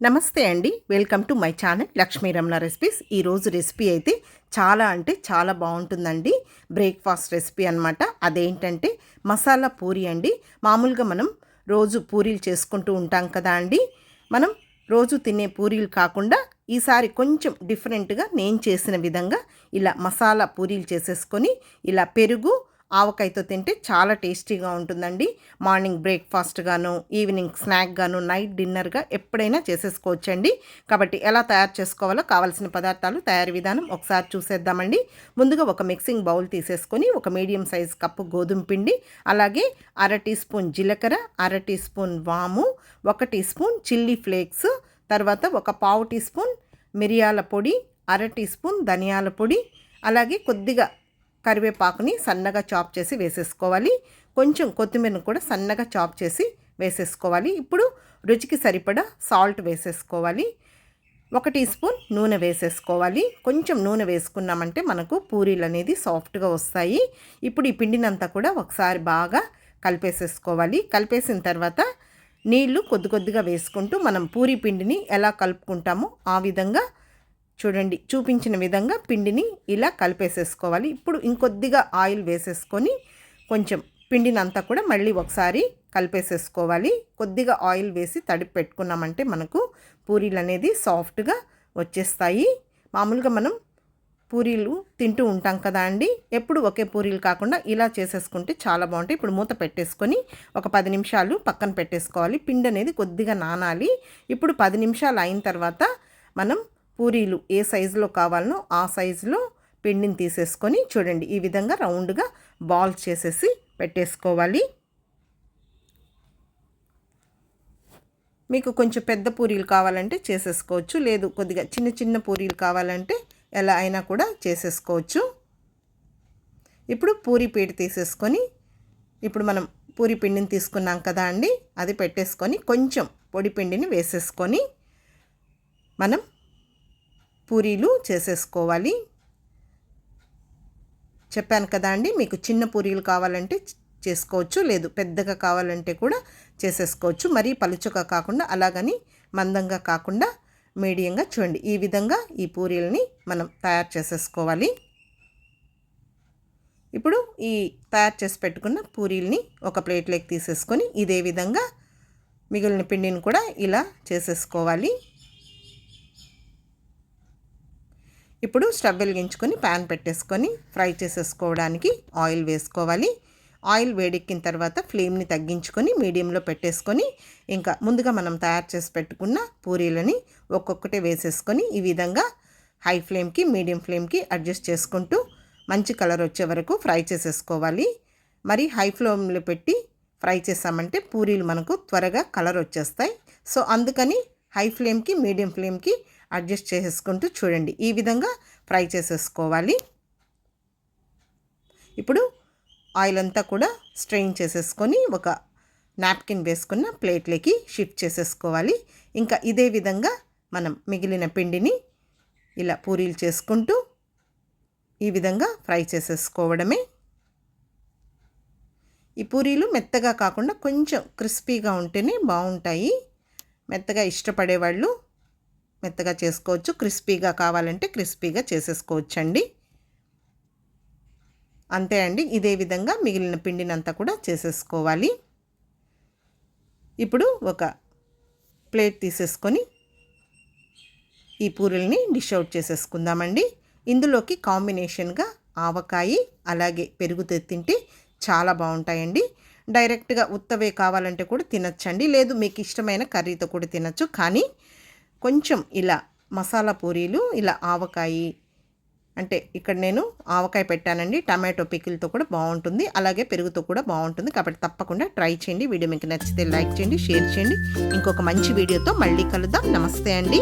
నమస్తే అండి. Welcome to my channel Lakshmi Ramana recipes. ఈరోజు రెసిపీ అయితే చాలా అంటే చాలా బాగుంటుందండి. బ్రేక్ఫాస్ట్ రెసిపీ అనమాట అదేంటంటే మసాలా పూరి అండి. మామూలుగా మనం రోజు పూరీలు చేసుకుంటూ ఉంటాం కదా అండి. మనం రోజు తినే పూరీలు కాకుండా ఈసారి కొంచెం డిఫరెంట్గా నేను చేసిన విధంగా ఇలా మసాలా పూరీలు చేసేసుకొని ఇలా పెరుగు ఆవకాయతో తింటే చాలా టేస్టీగా ఉంటుందండి. మార్నింగ్ బ్రేక్ఫాస్ట్గాను ఈవినింగ్ స్నాక్గాను నైట్ డిన్నర్గా ఎప్పుడైనా చేసేసుకోవచ్చండి. కాబట్టి ఎలా తయారు చేసుకోవాలో కావాల్సిన పదార్థాలు తయారీ విధానం ఒకసారి చూసేద్దామండి. ముందుగా ఒక మిక్సింగ్ బౌల్ తీసేసుకొని ఒక మీడియం సైజ్ కప్పు గోధుమ పిండి అలాగే అర టీ స్పూన్ జీలకర్ర అర టీ స్పూన్ వాము ఒక టీ స్పూన్ చిల్లీ ఫ్లేక్స్ తర్వాత ఒక పావు టీ స్పూన్ మిరియాల పొడి అర టీ స్పూన్ ధనియాల పొడి అలాగే కొద్దిగా కరివేపాకుని సన్నగా చాప్ చేసి వేసేసుకోవాలి. కొంచెం కొత్తిమీరను కూడా సన్నగా చాప్ చేసి వేసేసుకోవాలి. ఇప్పుడు రుచికి సరిపడా సాల్ట్ వేసేసుకోవాలి. ఒక టీ స్పూన్ నూనె వేసేసుకోవాలి. కొంచెం నూనె వేసుకున్నామంటే మనకు పూరీలు అనేది సాఫ్ట్గా వస్తాయి. ఇప్పుడు ఈ పిండినంతా కూడా ఒకసారి బాగా కలిపేసేసుకోవాలి. కలిపేసిన తర్వాత నీళ్ళు కొద్ది కొద్దిగా వేసుకుంటూ మనం పూరీ పిండిని ఎలా కలుపుకుంటామో ఆ విధంగా చూడండి చూపించిన విధంగా పిండిని ఇలా కలిపేసేసుకోవాలి. ఇప్పుడు ఇంకొద్దిగా ఆయిల్ వేసేసుకొని కొంచెం పిండిని అంతా కూడా మళ్ళీ ఒకసారి కలిపేసేసుకోవాలి. కొద్దిగా ఆయిల్ వేసి తడిపి పెట్టుకున్నామంటే మనకు పూరీలు అనేది సాఫ్ట్గా వచ్చేస్తాయి. మామూలుగా మనం పూరీలు తింటూ ఉంటాం కదా అండి. ఎప్పుడు ఒకే పూరీలు కాకుండా ఇలా చేసేసుకుంటే చాలా బాగుంటాయి. ఇప్పుడు మూత పెట్టేసుకొని ఒక పది నిమిషాలు పక్కన పెట్టేసుకోవాలి. పిండి అనేది కొద్దిగా నానాలి. ఇప్పుడు పది నిమిషాలు అయిన తర్వాత మనం పూరీలు ఏ సైజులో కావాలనో ఆ సైజులో పిండిని తీసేసుకొని చూడండి. ఈ విధంగా రౌండ్గా బాల్ చేసేసి పెట్టేసుకోవాలి. మీకు కొంచెం పెద్ద పూరీలు కావాలంటే చేసేసుకోవచ్చు. లేదు కొద్దిగా చిన్న చిన్న పూరీలు కావాలంటే ఎలా అయినా కూడా చేసేసుకోవచ్చు. ఇప్పుడు పూరి పీట తీసేసుకొని ఇప్పుడు మనం పూరి పిండిని తీసుకున్నాం కదా అండి అది పెట్టేసుకొని కొంచెం పొడి పిండిని వేసేసుకొని మనం పూరీలు చేసేసుకోవాలి. చెప్పాను కదా అండి మీకు చిన్న పూరీలు కావాలంటే చేసుకోవచ్చు లేదు పెద్దగా కావాలంటే కూడా చేసేసుకోవచ్చు. మరీ పలుచగా కాకుండా అలాగని మందంగా కాకుండా మీడియంగా చూడండి. ఈ విధంగా ఈ పూరీలని మనం తయారు చేసేసుకోవాలి. ఇప్పుడు ఈ తయారు చేసి పెట్టుకున్న పూరీల్ని ఒక ప్లేట్లోకి తీసేసుకొని ఇదే విధంగా మిగిలిన పిండిని కూడా ఇలా చేసేసుకోవాలి. ఇప్పుడు స్టవ్ వెలిగించుకొని ప్యాన్ పెట్టేసుకొని ఫ్రై చేసేసుకోవడానికి ఆయిల్ వేసుకోవాలి. ఆయిల్ వేడెక్కిన తర్వాత ఫ్లేమ్ని తగ్గించుకొని మీడియంలో పెట్టేసుకొని ఇంకా ముందుగా మనం తయారు చేసి పెట్టుకున్న పూరీలని ఒక్కొక్కటి వేసేసుకొని ఈ విధంగా హై ఫ్లేమ్కి మీడియం ఫ్లేమ్కి అడ్జస్ట్ చేసుకుంటూ మంచి కలర్ వచ్చే వరకు ఫ్రై చేసేసుకోవాలి. మరి హై ఫ్లేమ్లో పెట్టి ఫ్రై చేసామంటే పూరీలు మనకు త్వరగా కలర్ వచ్చేస్తాయి. సో అందుకని హై ఫ్లేమ్కి మీడియం ఫ్లేమ్కి అడ్జస్ట్ చేసేసుకుంటూ చూడండి. ఈ విధంగా ఫ్రై చేసేసుకోవాలి. ఇప్పుడు ఆయిల్ అంతా కూడా స్ట్రెయిన్ చేసేసుకొని ఒక నాప్కిన్ వేసుకున్న ప్లేట్లోకి షిఫ్ట్ చేసేసుకోవాలి. ఇంకా ఇదే విధంగా మనం మిగిలిన పిండిని ఇలా పూరీలు చేసుకుంటూ ఈ విధంగా ఫ్రై చేసేసుకోవడమే. ఈ పూరీలు మెత్తగా కాకుండా కొంచెం క్రిస్పీగా ఉంటేనే బాగుంటాయి. మెత్తగా ఇష్టపడేవాళ్ళు మెత్తగా చేసుకోవచ్చు. క్రిస్పీగా కావాలంటే క్రిస్పీగా చేసేసుకోవచ్చండి. అంతే అండి. ఇదే విధంగా మిగిలిన పిండినంతా కూడా చేసేసుకోవాలి. ఇప్పుడు ఒక ప్లేట్ తీసేసుకొని ఈ పూరీల్ని డిష్ అవుట్ చేసేసుకుందామండి. ఇందులోకి కాంబినేషన్గా ఆవకాయి అలాగే పెరుగుతో తింటే చాలా బాగుంటాయండి. డైరెక్ట్గా ఉత్తవే కావాలంటే కూడా తినచ్చండి. లేదు మీకు ఇష్టమైన కర్రీతో కూడా తినచ్చు. కానీ కొంచెం ఇలా మసాలా పూరీలు ఇలా ఆవకాయి. అంటే ఇక్కడ నేను ఆవకాయ పెట్టానండి. టమాటో పికిల్తో కూడా బాగుంటుంది. అలాగే పెరుగుతో కూడా బాగుంటుంది. కాబట్టి తప్పకుండా ట్రై చేయండి. వీడియో మీకు నచ్చితే లైక్ చేయండి షేర్ చేయండి. ఇంకొక మంచి వీడియోతో మళ్ళీ కలుద్దాం. నమస్తే అండి.